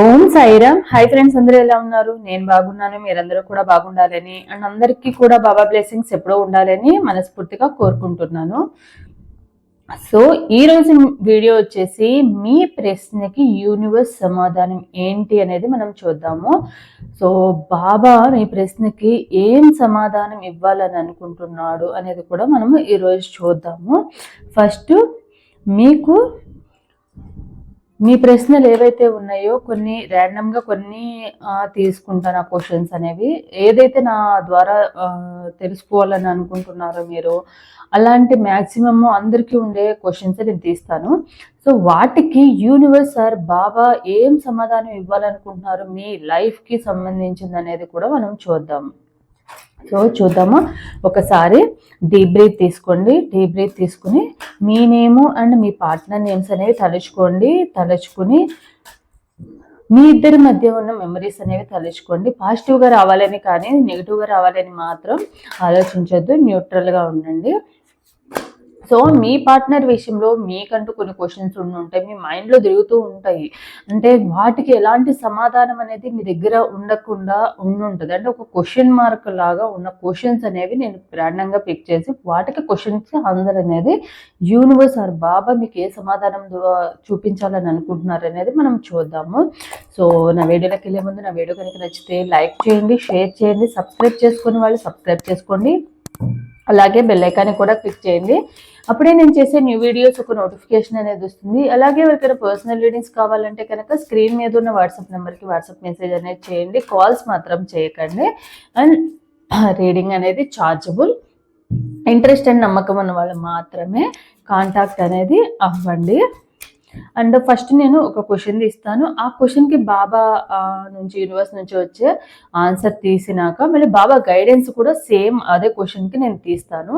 ఓం Sairam. Hi friends అందరూ ఎలా ఉన్నారు? నేను బాగున్నాను మీరందరూ కూడా బాగుండాలని అండ్ అందరికీ కూడా బాబా బ్లెస్సింగ్స్ ఎప్పుడూ ఉండాలని మనస్ఫూర్తిగా కోరుకుంటున్నాను. సో ఈ రోజు వీడియో వచ్చేసి మీ ప్రశ్నకి యూనివర్స్ సమాధానం ఏంటి అనేది మనం చూద్దాము. సో బాబా మీ ప్రశ్నకి ఏం సమాధానం ఇవ్వాలని అనుకుంటున్నాడు అనేది కూడా మనము ఈరోజు చూద్దాము. ఫస్ట్ మీకు మీ ప్రశ్నలు ఏవైతే ఉన్నాయో కొన్ని ర్యాండమ్గా కొన్ని తీసుకుంటాను ఆ క్వశ్చన్స్ అనేవి. ఏదైతే నా ద్వారా తెలుసుకోవాలని అనుకుంటున్నారో మీరు అలాంటి మ్యాక్సిమమ్ అందరికీ ఉండే క్వశ్చన్స్ నేను తీస్తాను. సో వాటికి యూనివర్స్ సార్ బాబా ఏం సమాధానం ఇవ్వాలనుకుంటున్నారు మీ లైఫ్కి సంబంధించింది అనేది కూడా మనం చూద్దాం. సో చూద్దాము? ఒకసారి డీప్ బ్రీత్ తీసుకోండి. డీప్ బ్రీత్ తీసుకుని మీ నేము అండ్ మీ పార్ట్నర్ నేమ్స్ అనేవి తలుచుకోండి. తలుచుకుని మీ ఇద్దరి మధ్య ఉన్న మెమరీస్ అనేవి తలుచుకోండి. పాజిటివ్గా రావాలని కానీ నెగిటివ్గా రావాలని మాత్రం ఆలోచించొద్దు. న్యూట్రల్గా ఉండండి. సో మీ పార్ట్నర్ విషయంలో మీకంటూ కొన్ని క్వశ్చన్స్ ఉండి ఉంటాయి మీ మైండ్లో తిరుగుతూ ఉంటాయి. అంటే వాటికి ఎలాంటి సమాధానం అనేది మీ దగ్గర ఉండకుండా ఉండి ఉంటుంది. అంటే ఒక క్వశ్చన్ మార్క్ లాగా ఉన్న క్వశ్చన్స్ అనేవి నేను ప్రాణంగా పిక్ చేసి వాటికి క్వశ్చన్స్ ఆన్సర్ అనేది యూనివర్స్ ఆర్ బాబా మీకు ఏ సమాధానం చూపించాలని అనుకుంటున్నారు అనేది మనం చూద్దాము. సో నా వీడియోలోకి వెళ్ళే ముందు నా వీడియో కనుక నచ్చితే లైక్ చేయండి షేర్ చేయండి సబ్స్క్రైబ్ చేసుకుని వాళ్ళు సబ్స్క్రైబ్ చేసుకోండి. అలాగే బెల్ ఐకాన్ని కూడా క్లిక్ చేయండి. అప్పుడే నేను చేసే న్యూ వీడియోస్ ఒక నోటిఫికేషన్ అనేది వస్తుంది. అలాగే ఎవరికైనా పర్సనల్ రీడింగ్స్ కావాలంటే కనుక స్క్రీన్ మీద ఉన్న వాట్సాప్ నెంబర్కి వాట్సాప్ మెసేజ్ అనేది చేయండి. కాల్స్ మాత్రం చేయకండి. అండ్ రీడింగ్ అనేది చార్జబుల్ ఇంట్రెస్ట్ అండ్ నమ్మకం ఉన్న వాళ్ళు మాత్రమే కాంటాక్ట్ అనేది అవ్వండి. అండ్ ఫస్ట్ నేను ఒక క్వశ్చన్ ఇస్తాను ఆ క్వశ్చన్కి బాబా నుంచి యూనివర్స్ నుంచి వచ్చే ఆన్సర్ తీసినాక మళ్ళీ బాబా గైడెన్స్ కూడా సేమ్ అదే క్వశ్చన్కి నేను తీస్తాను.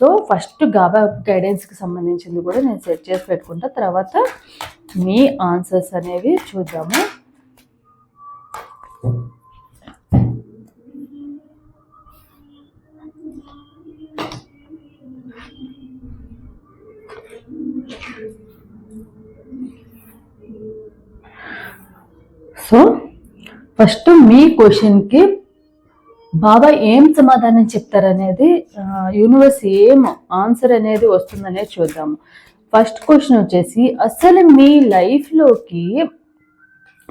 సో ఫస్ట్ బాబా గైడెన్స్కి సంబంధించింది కూడా నేను సెట్ చేసి పెట్టుకుంటా. తర్వాత మీ ఆన్సర్స్ అనేవి చూద్దాము. సో ఫస్ట్ మీ క్వశ్చన్కి బాబా ఏం సమాధానం చెప్తారనేది యూనివర్స్ ఏం ఆన్సర్ అనేది వస్తుందనేది చూద్దాము. ఫస్ట్ క్వశ్చన్ వచ్చేసి అసలు మీ లైఫ్లోకి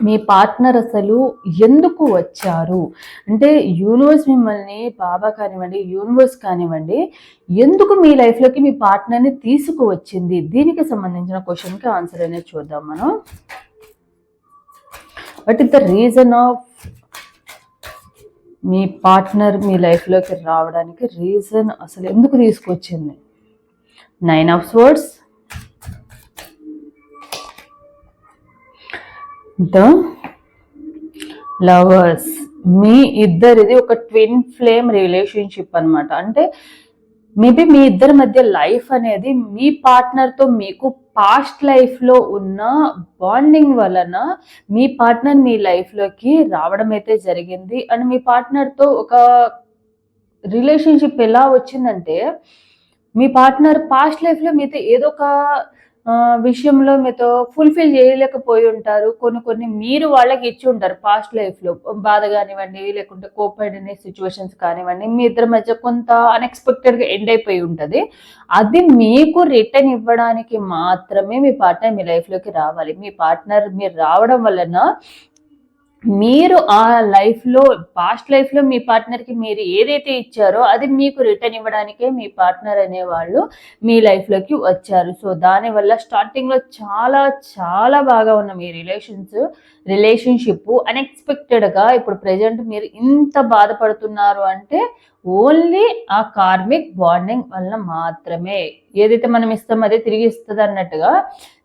మీ పార్ట్నర్ అసలు ఎందుకు వచ్చారు? అంటే యూనివర్స్ మిమ్మల్ని బాబా కానివ్వండి యూనివర్స్ కానివ్వండి ఎందుకు మీ లైఫ్లోకి మీ పార్ట్నర్ని తీసుకువచ్చింది? దీనికి సంబంధించిన క్వశ్చన్కి ఆన్సర్ అనేది చూద్దాం మనం. What is the reason of me partner మీ లైఫ్లోకి రావడానికి రీజన్ అసలు ఎందుకు తీసుకొచ్చింది? Nine of swords the lovers మీ ఇద్దరిది ఒక ట్విన్ ఫ్లేమ్ రిలేషన్షిప్ అన్నమాట. అంటే మేబీ మీ ఇద్దరి మధ్య లైఫ్ అనేది మీ పార్ట్నర్తో మీకు పాస్ట్ లైఫ్లో ఉన్న బాండింగ్ వలన మీ పార్ట్నర్ మీ లైఫ్లోకి రావడం అయితే జరిగింది. అండ్ మీ పార్ట్నర్తో ఒక రిలేషన్షిప్ ఎలా వచ్చిందంటే మీ పార్ట్నర్ పాస్ట్ లైఫ్లో మీతో ఏదో ఒక విషయంలో మీతో ఫుల్ఫిల్ చేయలేకపోయి ఉంటారు కొన్ని కొన్ని మీరు వాళ్ళకి ఇచ్చి ఉంటారు పాస్ట్ లైఫ్లో బాధ కానివ్వండి లేకుంటే కోపడిన సిచ్యువేషన్స్ కానివ్వండి మీ ఇద్దరి మధ్య కొంత అన్ఎక్స్పెక్టెడ్గా ఎండ్ అయిపోయి ఉంటుంది. అది మీకు రిటర్న్ ఇవ్వడానికి మాత్రమే మీ పార్ట్నర్ మీ లైఫ్లోకి రావాలి. మీ పార్ట్నర్ మీరు రావడం వలన మీరు ఆ లైఫ్లో పాస్ట్ లైఫ్లో మీ పార్ట్నర్కి మీరు ఏదైతే ఇచ్చారో అది మీకు రిటర్న్ ఇవ్వడానికే మీ పార్ట్నర్ అనేవాళ్ళు మీ లైఫ్లోకి వచ్చారు. సో దానివల్ల స్టార్టింగ్లో చాలా చాలా బాగా ఉన్న మీ రిలేషన్స్ రిలేషన్షిప్ అన్ఎక్స్పెక్టెడ్గా ఇప్పుడు ప్రజెంట్ మీరు ఇంత బాధపడుతున్నారు అంటే ఓన్లీ ఆ కార్మిక్ బాండింగ్ వల్ల మాత్రమే. ఏదైతే మనం ఇస్తామో అదే తిరిగి ఇస్తుంది అన్నట్టుగా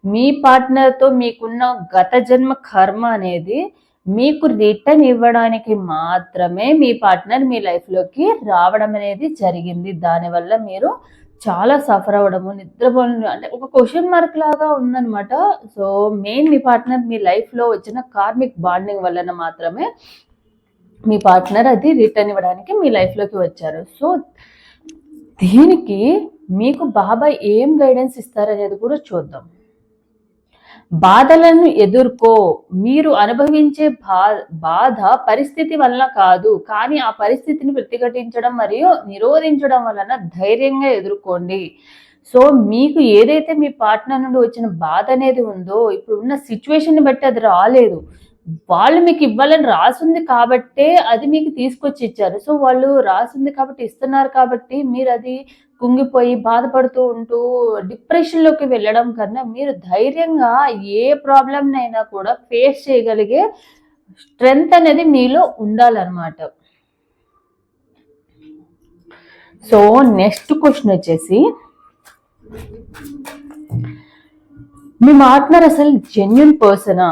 మీ పార్ట్నర్తో మీకున్న గత జన్మ కర్మ అనేది మీకు రిటర్న్ ఇవ్వడానికి మాత్రమే మీ పార్ట్నర్ మీ లైఫ్లోకి రావడం అనేది జరిగింది. దానివల్ల మీరు చాలా సఫర్ అవ్వడము నిద్రపోవడం అంటే ఒక క్వశ్చన్ మార్క్ లాగా ఉందన్నమాట. సో మెయిన్ మీ పార్ట్నర్ మీ లైఫ్లో వచ్చిన కార్మిక్ బాండింగ్ వలన మాత్రమే మీ పార్ట్నర్ అది రిటర్న్ ఇవ్వడానికి మీ లైఫ్లోకి వచ్చారు. సో దీనికి మీకు బాబా ఏం గైడెన్స్ ఇస్తారనేది కూడా చూద్దాం. బాధలను ఎదుర్కో. మీరు అనుభవించే బా బాధ పరిస్థితి వలన కాదు. కానీ ఆ పరిస్థితిని ప్రతిఘటించడం మరియు నిరోధించడం వలన ధైర్యంగా ఎదుర్కోండి. సో మీకు ఏదైతే మీ పార్ట్నర్ నుండి వచ్చిన బాధ అనేది ఉందో ఇప్పుడు ఉన్న సిచ్యువేషన్ బట్టి అది రాలేదు. వాళ్ళు మీకు ఇవ్వాలని రాసింది కాబట్టే అది మీకు తీసుకొచ్చి ఇచ్చారు. సో వాళ్ళు రాసింది కాబట్టి ఇస్తున్నారు కాబట్టి మీరు అది కుంగిపోయి బాధపడుతూ ఉంటూ డిప్రెషన్లోకి వెళ్ళడం కన్నా మీరు ధైర్యంగా ఏ ప్రాబ్లంనైనా కూడా ఫేస్ చేయగలిగే స్ట్రెంగ్త్ అనేది మీలో ఉండాలన్నమాట. సో నెక్స్ట్ క్వశ్చన్ వచ్చేసి మీ పార్ట్నర్ అసలు జెన్యున్ పర్సనా?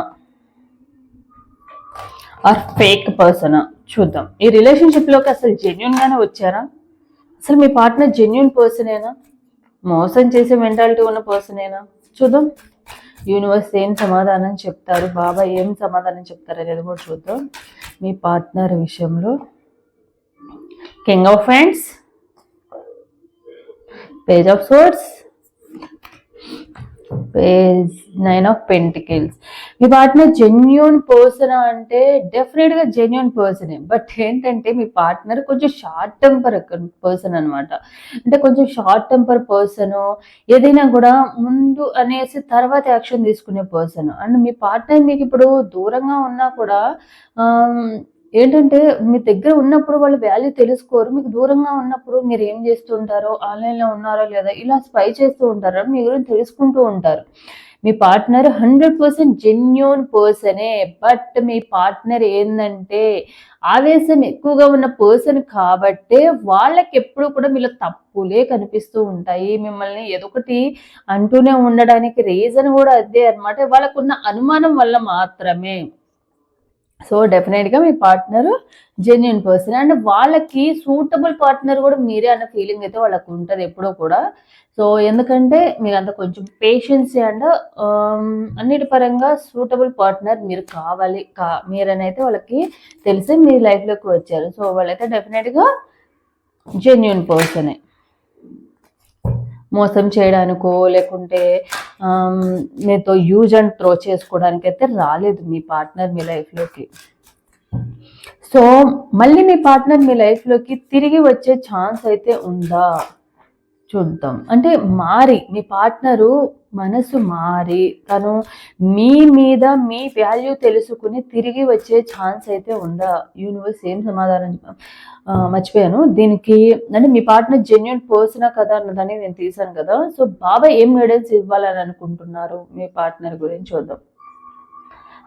ఆర్ ఫేక్ పర్సనా చూద్దాం. ఈ రిలేషన్షిప్లోకి అసలు జెన్యున్ గానే వచ్చారా? అసలు మీ పార్ట్నర్ జెన్యున్ పర్సనేనా మోసం చేసే మెంటాలిటీ ఉన్న పర్సనేనా చూద్దాం. యూనివర్స్ ఏం సమాధానం చెప్తారు? బాబా ఏం సమాధానం చెప్తారు అనేది కూడా చూద్దాం. మీ పార్ట్నర్ విషయంలో. King of friends page of swords page nine of pentacles me partner genuine person అంటే డెఫినెట్గా జెన్యున్ పర్సనే బట్ ఏంటంటే మీ పార్ట్నర్ కొంచెం షార్ట్ టెంపర్ పర్సన్ అనమాట అంటే కొంచెం షార్ట్ టెంపర్ పర్సన్ ఏదైనా కూడా ముందు అనేసి తర్వాత యాక్షన్ తీసుకునే పర్సన్ అండ్ మీ పార్ట్నర్ మీకు ఇప్పుడు దూరంగా ఉన్నా కూడా ఏంటంటే మీ దగ్గర ఉన్నప్పుడు వాళ్ళు వాల్యూ తెలుసుకోరు. మీకు దూరంగా ఉన్నప్పుడు మీరు ఏం చేస్తుంటారో ఆన్లైన్లో ఉన్నారో లేదా ఇలా స్పై చేస్తూ ఉంటారో మీ గురించి తెలుసుకుంటూ ఉంటారు. మీ పార్ట్నర్ హండ్రెడ్ పర్సెంట్ జెన్యున్ పర్సనే బట్ మీ పార్ట్నర్ ఏంటంటే ఆవేశం ఎక్కువగా ఉన్న పర్సన్ కాబట్టే వాళ్ళకి ఎప్పుడు కూడా మీలో తప్పులే కనిపిస్తూ ఉంటాయి. మిమ్మల్ని ఏదొకటి అంటూనే ఉండడానికి రీజన్ కూడా అదే అనమాట వాళ్ళకున్న అనుమానం వల్ల మాత్రమే. సో డెఫినెట్గా మీ పార్ట్నర్ జెన్యున్ పర్సన్. అండ్ వాళ్ళకి సూటబుల్ పార్ట్నర్ కూడా మీరే అన్న ఫీలింగ్ అయితే వాళ్ళకు ఉంటుంది ఎప్పుడో కూడా. సో ఎందుకంటే మీరంతా కొంచెం పేషెన్స్ అండ్ అన్నిటి పరంగా సూటబుల్ పార్ట్నర్ మీరు కావాలి కా మీరనైతే వాళ్ళకి తెలిసి మీ లైఫ్లోకి వచ్చారు. సో వాళ్ళైతే డెఫినెట్గా జెన్యున్ పర్సనే. మోసం చేయడానికో లేకుంటే మీతో యూజ్ అండ్ త్రో చేసుకోవడానికి అయితే రాలేదు మీ పార్ట్నర్ మీ లైఫ్లోకి. సో మళ్ళీ మీ పార్ట్నర్ మీ లైఫ్లోకి తిరిగి వచ్చే ఛాన్స్ అయితే ఉందా? చూద్దాం అంటే మారి మీ పార్ట్నరు మనసు మారి తను మీ మీద మీ వాల్యూ తెలుసుకుని తిరిగి వచ్చే ఛాన్స్ అయితే ఉందా? యూనివర్స్ ఏం సమాధానం మర్చిపోయాను. దీనికి అంటే మీ పార్ట్నర్ జెన్యున్ పర్సనా కదా అన్నదని నేను తీశాను కదా. సో బాబా ఏం గైడెన్స్ ఇవ్వాలని అనుకుంటున్నారు మీ పార్ట్నర్ గురించి చూద్దాం.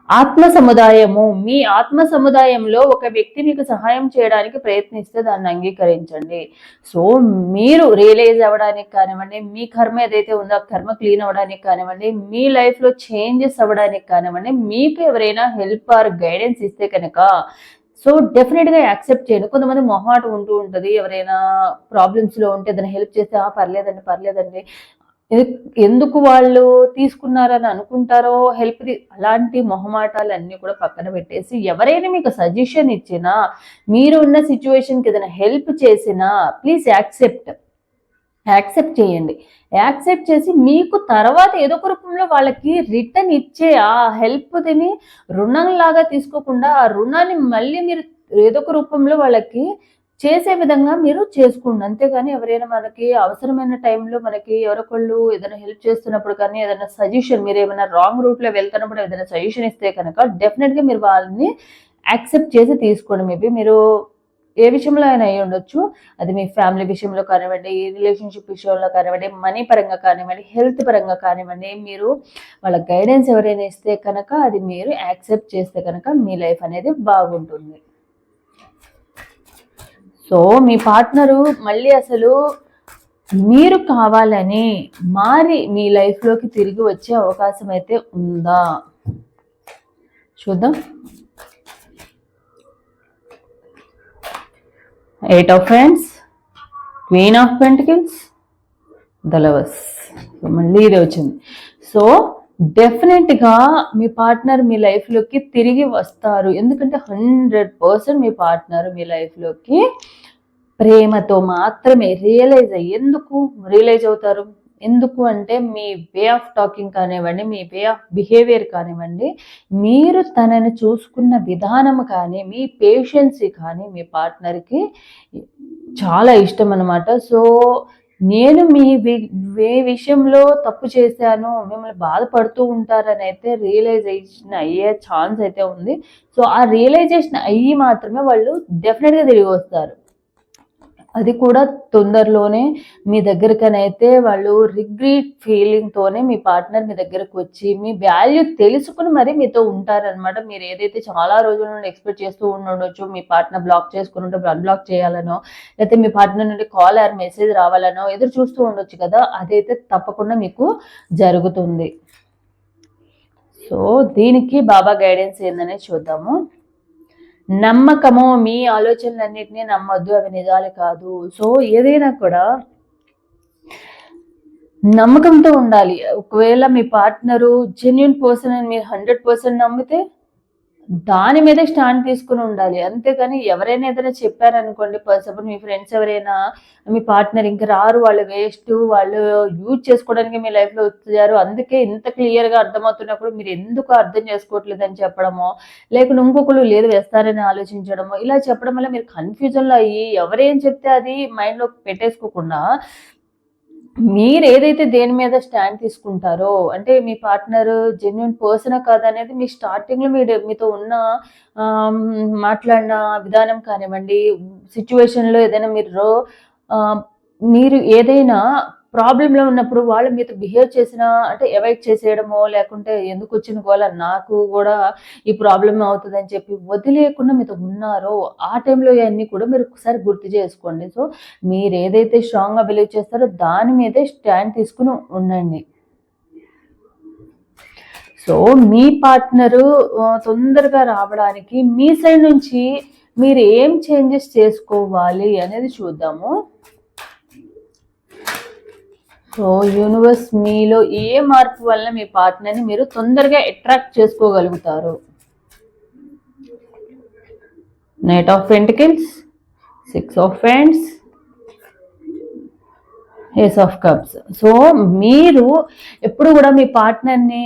ఆత్మ సముదాయము మీ ఆత్మ సముదాయంలో ఒక వ్యక్తి మీకు సహాయం చేయడానికి ప్రయత్నిస్తే దాన్ని అంగీకరించండి. సో మీరు రియలైజ్ అవ్వడానికి కానివ్వండి మీ కర్మ ఏదైతే ఉందో ఆ కర్మ క్లీన్ అవ్వడానికి కానివ్వండి మీ లైఫ్లో చేంజెస్ అవ్వడానికి కానివ్వండి మీకు ఎవరైనా హెల్ప్ ఆర్ గైడెన్స్ ఇస్తే కనుక సో డెఫినెట్గా యాక్సెప్ట్ చేయండి. కొంతమంది మొహాట ఉంటూ ఉంటుంది. ఎవరైనా ప్రాబ్లమ్స్లో ఉంటే ఏదైనా హెల్ప్ చేస్తే "ఆ, పర్లేదండి పర్లేదండి ఎందుకు వాళ్ళు తీసుకున్నారని అనుకుంటారో హెల్ప్ అలాంటి మొహమాటాలు అన్నీ కూడా పక్కన పెట్టేసి ఎవరైనా మీకు సజెషన్ ఇచ్చినా మీరు ఉన్న సిచ్యువేషన్కి ఏదైనా హెల్ప్ చేసినా ప్లీజ్ యాక్సెప్ట్ యాక్సెప్ట్ చేయండి. యాక్సెప్ట్ చేసి మీకు తర్వాత ఏదో ఒక రూపంలో వాళ్ళకి రిటర్న్ ఇచ్చే ఆ హెల్ప్ తిని రుణంలాగా తీసుకోకుండా ఆ రుణాన్ని మళ్ళీ మీరు ఏదో ఒక రూపంలో వాళ్ళకి చేసే విధంగా మీరు చేసుకోండి. అంతేగాని ఎవరైనా మనకి అవసరమైన టైంలో మనకి ఎవరొకళ్ళు ఏదైనా హెల్ప్ చేస్తున్నప్పుడు కానీ ఏదైనా సజెషన్ మీరు ఏమైనా రాంగ్ రూట్లో వెళ్తున్నప్పుడు ఏదైనా సజెషన్ ఇస్తే కనుక డెఫినెట్గా మీరు వాళ్ళని యాక్సెప్ట్ చేసి తీసుకోండి. మేబీ మీరు ఏ విషయంలో అయినా అయ్యి ఉండొచ్చు. అది మీ ఫ్యామిలీ విషయంలో కానివ్వండి రిలేషన్షిప్ విషయంలో కానివ్వండి మనీ పరంగా కానివ్వండి హెల్త్ పరంగా కానివ్వండి మీరు వాళ్ళ గైడెన్స్ ఎవరైనా ఇస్తే కనుక అది మీరు యాక్సెప్ట్ చేస్తే కనుక మీ లైఫ్ అనేది బాగుంటుంది. సో మీ పార్ట్నరు మళ్ళీ అసలు మీరు కావాలని మారి మీ లైఫ్లోకి తిరిగి వచ్చే అవకాశం అయితే ఉందా? చూద్దాం. Eight of friends queen of pentacles the lovers మళ్ళీ ఇది వచ్చింది. సో డెఫినెట్గా మీ పార్ట్నర్ మీ లైఫ్లోకి తిరిగి వస్తారు. ఎందుకంటే హండ్రెడ్ పర్సెంట్ మీ పార్ట్నర్ మీ లైఫ్లోకి ప్రేమతో మాత్రమే రియలైజ్ అయ్యి ఎందుకు రియలైజ్ అవుతారు? ఎందుకు అంటే మీ వే ఆఫ్ టాకింగ్ కానివ్వండి మీ వే ఆఫ్ బిహేవియర్ కానివ్వండి మీరు తనని చూసుకున్న విధానం కానీ మీ పేషెన్సీ కానీ మీ పార్ట్నర్కి చాలా ఇష్టం అనమాట సో నేను మీ ఏ విషయంలో తప్పు చేశాను మిమ్మల్ని బాధపడుతూ ఉంటారని అయితే రియలైజేషన్ అయ్యే ఛాన్స్ అయితే ఉంది. సో ఆ రియలైజేషన్ అయ్యి మాత్రమే వాళ్ళు డెఫినెట్గా తిరిగి వస్తారు. అది కూడా తొందరలోనే మీ దగ్గరకనైతే వాళ్ళు రిగ్రెట్ ఫీలింగ్తోనే మీ పార్ట్నర్ మీ దగ్గరకు వచ్చి మీ వాల్యూ తెలుసుకుని మరీ మీతో ఉంటారనమాట మీరు ఏదైతే చాలా రోజుల నుండి ఎక్స్పెక్ట్ చేస్తూ ఉండొచ్చు మీ పార్ట్నర్ బ్లాక్ చేసుకుని ఉంటే అన్బ్లాక్ చేయాలనో లేకపోతే మీ పార్ట్నర్ నుండి కాల్ ఆర్ మెసేజ్ రావాలనో ఎదురు చూస్తూ ఉండొచ్చు కదా. అదైతే తప్పకుండా మీకు జరుగుతుంది. సో దీనికి బాబా గైడెన్స్ ఏందనే చూద్దాము. నమ్మకము మీ ఆలోచనలన్నింటినీ నమ్మొద్దు అవి నిజాలు కాదు. సో ఏదైనా కూడా నమ్మకంతో ఉండాలి. ఒకవేళ మీ పార్ట్నరు జెన్యున్ పర్సన్ అని మీరు హండ్రెడ్ పర్సెంట్ నమ్మితే దాని మీద స్టాండ్ తీసుకుని ఉండాలి. అంతేకాని ఎవరైనా ఏదైనా చెప్పారనుకోండి సపోజ్ మీ ఫ్రెండ్స్ ఎవరైనా మీ పార్ట్నర్ ఇంకా రారు వాళ్ళు వేస్ట్ వాళ్ళు యూజ్ చేసుకోవడానికి మీ లైఫ్లో వచ్చారు అందుకే ఇంత క్లియర్గా అర్థమవుతున్నప్పుడు మీరు ఎందుకు అర్థం చేసుకోవట్లేదు అని చెప్పడమో లేకుంటే ఇంకొకరు లేదు వేస్తారని ఆలోచించడమో ఇలా చెప్పడం వల్ల మీరు కన్ఫ్యూజన్లో అయ్యి ఎవరేం చెప్తే అది మైండ్లో పెట్టేసుకోకుండా మీరు ఏదైతే దేని మీద స్టాండ్ తీసుకుంటారో అంటే మీ పార్ట్నర్ జెన్యున్ పర్సన్ కాదనేది మీ స్టార్టింగ్లో మీరు మీతో ఉన్న మాట్లాడిన విధానం కానివ్వండి సిచ్యువేషన్లో ఏదైనా మీరు మీరు ఏదైనా ప్రాబ్లంలో ఉన్నప్పుడు వాళ్ళు మీతో బిహేవ్ చేసినా అంటే అవాయిడ్ చేసేయడమో లేకుంటే ఎందుకు వచ్చిన గోల నాకు కూడా ఈ ప్రాబ్లం అవుతుందని చెప్పి వదిలేయకుండా మీతో ఉన్నారో ఆ టైంలో ఇవన్నీ కూడా మీరు ఒకసారి గుర్తు చేసుకోండి. సో మీరు ఏదైతే స్ట్రాంగ్గా బిలీవ్ చేస్తారో దాని మీదే స్టాండ్ తీసుకుని ఉండండి. సో మీ పార్ట్నరు తొందరగా రావడానికి మీ సైడ్ నుంచి మీరు ఏం చేంజెస్ చేసుకోవాలి అనేది చూద్దాము. సో యూనివర్స్ మీలో ఏ మార్పు వల్ల మీ పార్ట్నర్ని మీరు తొందరగా అట్రాక్ట్ చేసుకోగలుగుతారు? Knight of pentacles six of friends ace of cups so మీరు ఎప్పుడు కూడా మీ పార్ట్నర్ని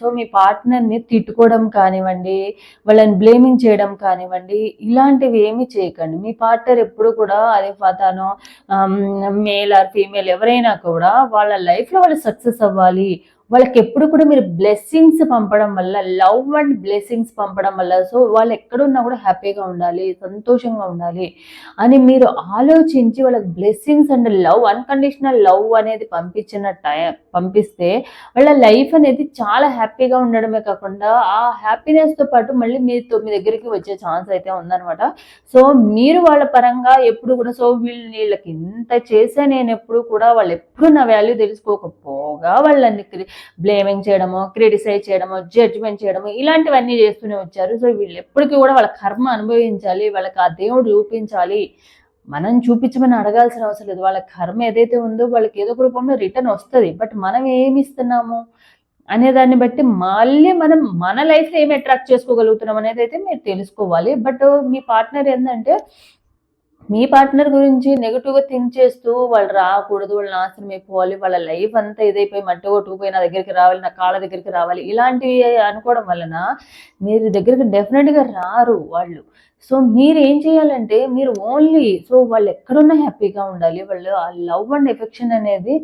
సో మీ పార్ట్నర్ని తిట్టుకోవడం కానివ్వండి వాళ్ళని బ్లేమింగ్ చేయడం కానివ్వండి ఇలాంటివి ఏమీ చేయకండి. మీ పార్ట్నర్ ఎప్పుడు కూడా అదే తను మేల్ ఆర్ ఫీమేల్ ఎవరైనా కూడా వాళ్ళ లైఫ్లో వాళ్ళు సక్సెస్ అవ్వాలి. వాళ్ళకి ఎప్పుడు కూడా మీరు బ్లెస్సింగ్స్ పంపడం వల్ల లవ్ అండ్ బ్లెస్సింగ్స్ పంపడం వల్ల సో వాళ్ళు ఎక్కడున్నా కూడా హ్యాపీగా ఉండాలి సంతోషంగా ఉండాలి అని మీరు ఆలోచించి వాళ్ళకి blessings and love unconditional love అనేది పంపించిన టైం పంపిస్తే వాళ్ళ లైఫ్ అనేది చాలా హ్యాపీగా ఉండడమే కాకుండా ఆ హ్యాపీనెస్తో పాటు మళ్ళీ మీతో మీ దగ్గరికి వచ్చే ఛాన్స్ అయితే ఉందనమాట సో మీరు వాళ్ళ పరంగా ఎప్పుడు కూడా సో వీళ్ళు వీళ్ళకి ఇంత చేసే నేను ఎప్పుడు కూడా వాళ్ళు ఎప్పుడు నా వాల్యూ తెలుసుకోకపోగా వాళ్ళని బ్లేమింగ్ చేయడము క్రిటిసైజ్ చేయడము జడ్జ్మెంట్ చేయడము ఇలాంటివన్నీ చేస్తూనే వచ్చారు. సో వీళ్ళు ఎప్పటికీ కూడా వాళ్ళ కర్మ అనుభవించాలి వాళ్ళకి ఆ దేవుడు చూపించాలి మనం చూపించమని అడగాల్సిన అవసరం లేదు. వాళ్ళ కర్మ ఏదైతే ఉందో వాళ్ళకి ఏదో ఒక రూపంలో రిటర్న్ వస్తుంది. బట్ మనం ఏమి ఇస్తున్నాము? అనే దాన్ని బట్టి మళ్ళీ మనం మన లైఫ్లో ఏమి అట్రాక్ట్ చేసుకోగలుగుతున్నాం అనేది అయితే మీరు తెలుసుకోవాలి. బట్ మీ పార్ట్నర్ ఏంటంటే మీ పార్ట్నర్ గురించి నెగిటివ్గా థింక్ చేస్తూ వాళ్ళు రాకూడదు వాళ్ళు నాశనం అయిపోవాలి వాళ్ళ లైఫ్ అంతా ఇదైపోయి మట్టి కొట్టుకుపోయి నా దగ్గరికి రావాలి నా కాళ్ళ దగ్గరికి రావాలి ఇలాంటివి అనుకోవడం వలన మీరు దగ్గరికి డెఫినెట్గా రారు వాళ్ళు. సో మీరు ఏం చేయాలంటే మీరు ఓన్లీ సో వాళ్ళు ఎక్కడున్నా హ్యాపీగా ఉండాలి. వాళ్ళు ఆ లవ్ అండ్ ఎఫెక్షన్ అనేది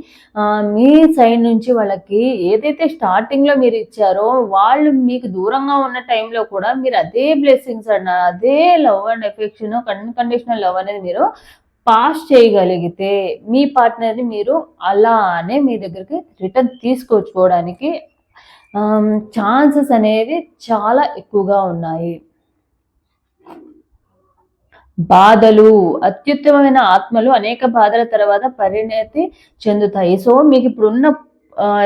మీ సైడ్ నుంచి వాళ్ళకి ఏదైతే స్టార్టింగ్లో మీరు ఇచ్చారో వాళ్ళు మీకు దూరంగా ఉన్న టైంలో కూడా మీరు అదే బ్లెస్సింగ్స్ అన్న అదే love and affection unconditional love అనేది మీరు పాస్ చేయగలిగితే మీ పార్ట్నర్ని మీరు అలానే మీ దగ్గరికి రిటర్న్ తీసుకొచ్చుకోవడానికి ఛాన్సెస్ అనేవి చాలా ఎక్కువగా ఉన్నాయి. బాధలు అత్యుత్తమమైన ఆత్మలు అనేక బాధల తర్వాత పరిణతి చెందుతాయి. సో మీకు ఇప్పుడున్న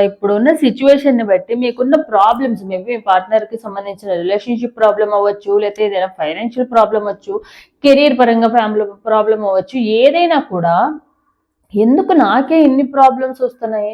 ఇప్పుడున్న సిచ్యువేషన్ని బట్టి మీకున్న ప్రాబ్లమ్స్ మేబీ మీ పార్ట్నర్కి సంబంధించిన రిలేషన్షిప్ ప్రాబ్లం అవ్వచ్చు లేకపోతే ఏదైనా ఫైనాన్షియల్ ప్రాబ్లం అవ్వచ్చు కెరీర్ పరంగా ఫ్యామిలీ ప్రాబ్లం అవ్వచ్చు ఏదైనా కూడా ఎందుకు నాకే ఇన్ని ప్రాబ్లమ్స్ వస్తున్నాయి?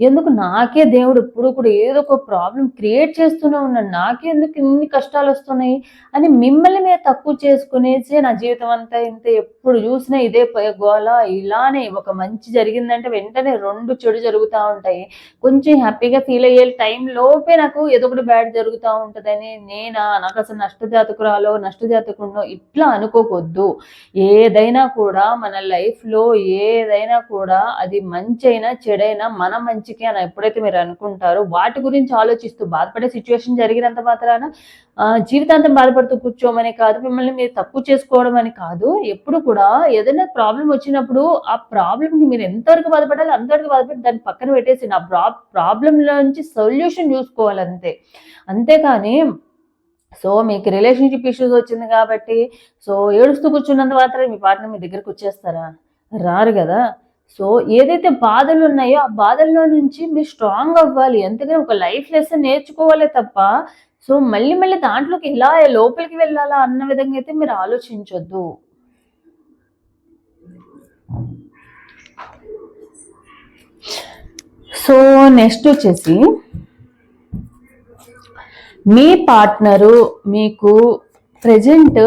ఎందుకు నాకే దేవుడు ఇప్పుడు కూడా ఏదో ఒక ప్రాబ్లం క్రియేట్ చేస్తూనే ఉన్నాడు. నాకే ఎందుకు ఇన్ని కష్టాలు వస్తున్నాయి? అని మిమ్మల్ని మీద తక్కువ చేసుకునేసి నా జీవితం అంతా ఇంత ఎప్పుడు చూసినా ఇదే గోళ గోల. ఇలానే ఒక మంచి జరిగిందంటే వెంటనే రెండు చెడు జరుగుతూ ఉంటాయి. కొంచెం హ్యాపీగా ఫీల్ అయ్యే టైంలోపే నాకు ఏదో ఒకటి బ్యాడ్ జరుగుతూ ఉంటుందని నేనా? నాకు అసలు నష్టజాతకురాలో నష్టజాతకుండో ఇట్లా అనుకోకూడదు ఏదైనా కూడా మన లైఫ్లో ఏదైనా కూడా అది మంచి అయినా చెడైనా మన మంచి మంచికి అని ఎప్పుడైతే మీరు అనుకుంటారో వాటి గురించి ఆలోచిస్తూ బాధపడే సిచ్యువేషన్ జరిగినంత మాత్రాన జీవితాంతం బాధపడుతూ కూర్చోమని కాదు మిమ్మల్ని మీరు తక్కువ చేసుకోవడం అని కాదు. ఎప్పుడు కూడా ఏదైనా ప్రాబ్లం వచ్చినప్పుడు ఆ ప్రాబ్లంకి మీరు ఎంతవరకు బాధపడాలి అంతవరకు బాధపడి దాన్ని పక్కన పెట్టేసి నా ప్రా ప్రాబ్లంలో నుంచి సొల్యూషన్ చూసుకోవాలి అంతే అంతేకాని సో మీకు రిలేషన్షిప్ ఇష్యూస్ వచ్చింది కాబట్టి సో ఏడుస్తూ కూర్చున్నంత మాత్రమే మీ పార్ట్నర్ మీ దగ్గరకు వచ్చేస్తారా? రారు కదా. సో ఏదైతే బాధలు ఉన్నాయో ఆ బాధల్లో నుంచి మీరు స్ట్రాంగ్ అవ్వాలి. అంతేగాని ఒక లైఫ్ లెసన్ నేర్చుకోవాలి తప్ప సో మళ్ళీ మళ్ళీ దాంట్లోకి ఇలా లోపలికి వెళ్ళాలా అన్న విధంగా అయితే మీరు ఆలోచించొద్దు. సో నెక్స్ట్ వచ్చేసి మీ పార్ట్నరు మీకు ప్రజెంట్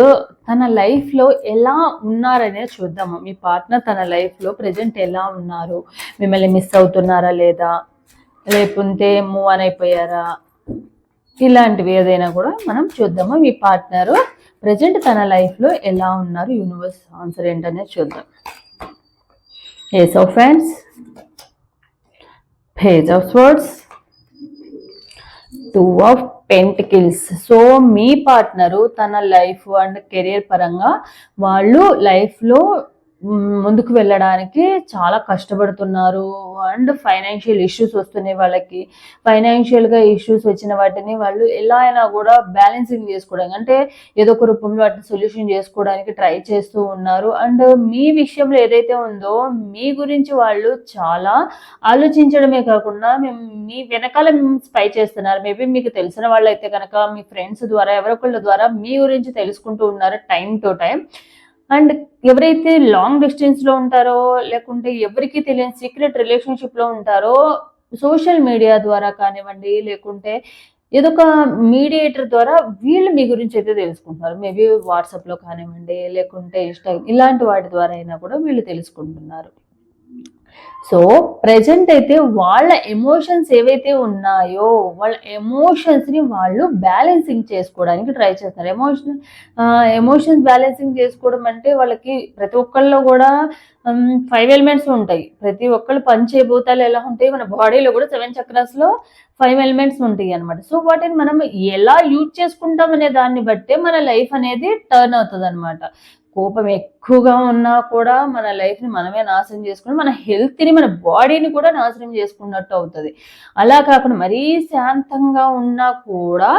తన లైఫ్లో ఎలా ఉన్నారనేది చూద్దాము. మీ పార్ట్నర్ తన లైఫ్లో ప్రజెంట్ ఎలా ఉన్నారు? మిమ్మల్ని మిస్ అవుతున్నారా లేదా? లేకుంటే మూవ్ ఆన్ అయిపోయారా? ఇలాంటివి ఏదైనా కూడా మనం చూద్దాము. మీ పార్ట్నరు ప్రజెంట్ తన లైఫ్లో ఎలా ఉన్నారు? యూనివర్స్ ఆన్సర్ ఏంటనేది చూద్దాం. Ace of friends page of swords two of pentacles so me partner తన లైఫ్ అండ్ కెరియర్ పరంగా వాళ్ళు లైఫ్లో ముందుకు వెళ్ళడానికి చాలా కష్టపడుతున్నారు. అండ్ ఫైనాన్షియల్ ఇష్యూస్ వస్తున్నాయి వాళ్ళకి. ఫైనాన్షియల్గా ఇష్యూస్ వచ్చిన వాటిని వాళ్ళు ఎలా అయినా కూడా బ్యాలెన్సింగ్ చేసుకోవడానికి అంటే ఏదో ఒక రూపంలో వాటిని సొల్యూషన్ చేసుకోవడానికి ట్రై చేస్తూ ఉన్నారు. అండ్ మీ విషయంలో ఏదైతే ఉందో మీ గురించి వాళ్ళు చాలా ఆలోచించడమే కాకుండా మేము మీ వెనకాల మేము స్పై చేస్తున్నారు. మేబీ మీకు తెలిసిన వాళ్ళు అయితే కనుక మీ ఫ్రెండ్స్ ద్వారా ఎవరొకళ్ళ ద్వారా మీ గురించి తెలుసుకుంటూ ఉన్నారు టైం టు టైం. అండ్ ఎవరైతే లాంగ్ డిస్టెన్స్లో ఉంటారో లేకుంటే ఎవరికి తెలియని సీక్రెట్ రిలేషన్షిప్లో ఉంటారో సోషల్ మీడియా ద్వారా కానివ్వండి లేకుంటే ఏదో ఒక మీడియేటర్ ద్వారా వీళ్ళు మీ గురించి అయితే తెలుసుకుంటున్నారు. మేబీ వాట్సాప్లో కానివ్వండి లేకుంటే ఇన్స్టాగ్రామ్ ఇలాంటి వాటి ద్వారా అయినా కూడా వీళ్ళు తెలుసుకుంటున్నారు. సో ప్రజెంట్ అయితే వాళ్ళ ఎమోషన్స్ ఏవైతే ఉన్నాయో వాళ్ళ ఎమోషన్స్ని వాళ్ళు బ్యాలెన్సింగ్ చేసుకోవడానికి ట్రై చేస్తారు ఎమోషన్ ఎమోషన్స్ బ్యాలెన్సింగ్ చేసుకోవడం అంటే వాళ్ళకి ప్రతి ఒక్కళ్ళలో కూడా ఫైవ్ ఎలిమెంట్స్ ఉంటాయి. ప్రతి ఒక్కళ్ళు పంచేభూతాలు ఎలా ఉంటాయి? మన బాడీలో కూడా సెవెన్ చక్రాస్లో ఫైవ్ ఎలిమెంట్స్ ఉంటాయి అనమాట సో వాటిని మనం ఎలా యూజ్ చేసుకుంటాం అనే దాన్ని బట్టే మన లైఫ్ అనేది టర్న్ అవుతుంది అనమాట కోపం ఎక్కువగా ఉన్నా కూడా మన లైఫ్ని మనమే నాశనం చేసుకుని మన హెల్త్ని మన బాడీని కూడా నాశనం చేసుకున్నట్టు అవుతుంది. అలా కాకుండా మరీ శాంతంగా ఉన్నా కూడా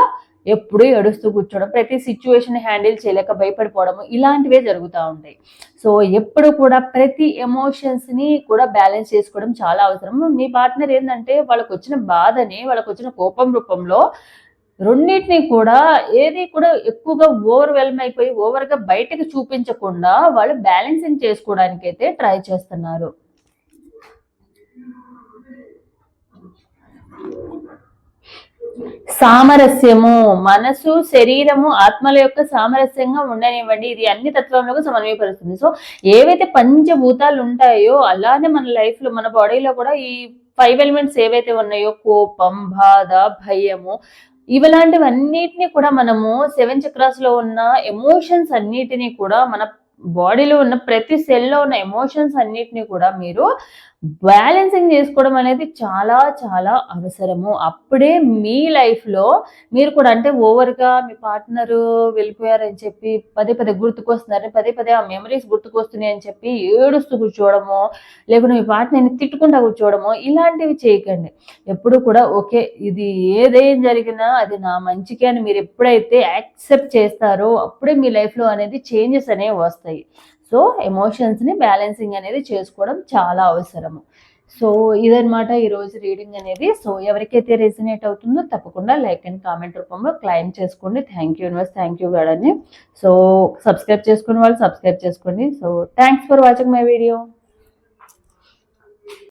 ఎప్పుడూ ఏడుస్తూ కూర్చోవడం ప్రతి సిచ్యువేషన్ హ్యాండిల్ చేయలేక భయపడిపోవడం ఇలాంటివే జరుగుతూ ఉంటాయి. సో ఎప్పుడు కూడా ప్రతి ఎమోషన్స్ని కూడా బ్యాలెన్స్ చేసుకోవడం చాలా అవసరం. మీ పార్ట్నర్ ఏంటంటే వాళ్ళకు వచ్చిన బాధని వాళ్ళకు వచ్చిన కోపం రూపంలో రెండింటిని కూడా ఏది కూడా ఎక్కువగా ఓవర్వెల్మ్ అయిపోయి ఓవర్గా బయటకు చూపించకుండా వాళ్ళు బ్యాలెన్సింగ్ చేసుకోవడానికి అయితే ట్రై చేస్తున్నారు. సామరస్యము మనసు శరీరము ఆత్మల యొక్క సామరస్యంగా ఉండనివ్వండి. ఇది అన్ని తత్వంలో సమన్వయపరుస్తుంది. సో ఏవైతే పంచభూతాలు ఉంటాయో అలానే మన లైఫ్లో మన బాడీలో కూడా ఈ ఫైవ్ ఎలిమెంట్స్ ఏవైతే ఉన్నాయో కోపం బాధ భయము ఇవలాంటివన్నిటిని కూడా మనము సెవెన్ చక్రాస్లో ఉన్న ఎమోషన్స్ అన్నిటినీ కూడా మన బాడీలో ఉన్న ప్రతి సెల్లో ఉన్న ఎమోషన్స్ అన్నిటిని కూడా మీరు బ్యాలెన్సింగ్ చేసుకోవడం అనేది చాలా చాలా అవసరము. అప్పుడే మీ లైఫ్లో మీరు కూడా అంటే ఓవర్గా మీ పార్ట్నర్ వెళ్ళిపోయారని చెప్పి పదే పదే గుర్తుకొస్తున్నారని పదే పదే ఆ మెమరీస్ గుర్తుకొస్తున్నాయి అని చెప్పి ఏడుస్తూ కూర్చోవడము లేకుంటే మీ పార్ట్నర్ని తిట్టుకుంటా కూర్చోవడము ఇలాంటివి చేయకండి. ఎప్పుడు కూడా ఓకే ఇది ఏదేం జరిగినా అది నా మంచికే అని మీరు ఎప్పుడైతే యాక్సెప్ట్ చేస్తారో అప్పుడే మీ లైఫ్లో అనేది చేంజెస్ అనేవి వస్తాయి. సో ఎమోషన్స్ని బ్యాలెన్సింగ్ అనేది చేసుకోవడం చాలా అవసరము. సో ఇదనమాట ఈరోజు రీడింగ్ అనేది. సో ఎవరికైతే రెసినేట్ అవుతుందో తప్పకుండా లైక్ అండ్ కామెంట్ రూపంలో క్లైమ్ చేసుకోండి. Thank you universe thank you god అని సో సబ్స్క్రైబ్ చేసుకున్న వాళ్ళు సబ్స్క్రైబ్ చేసుకోండి. So thanks for watching my video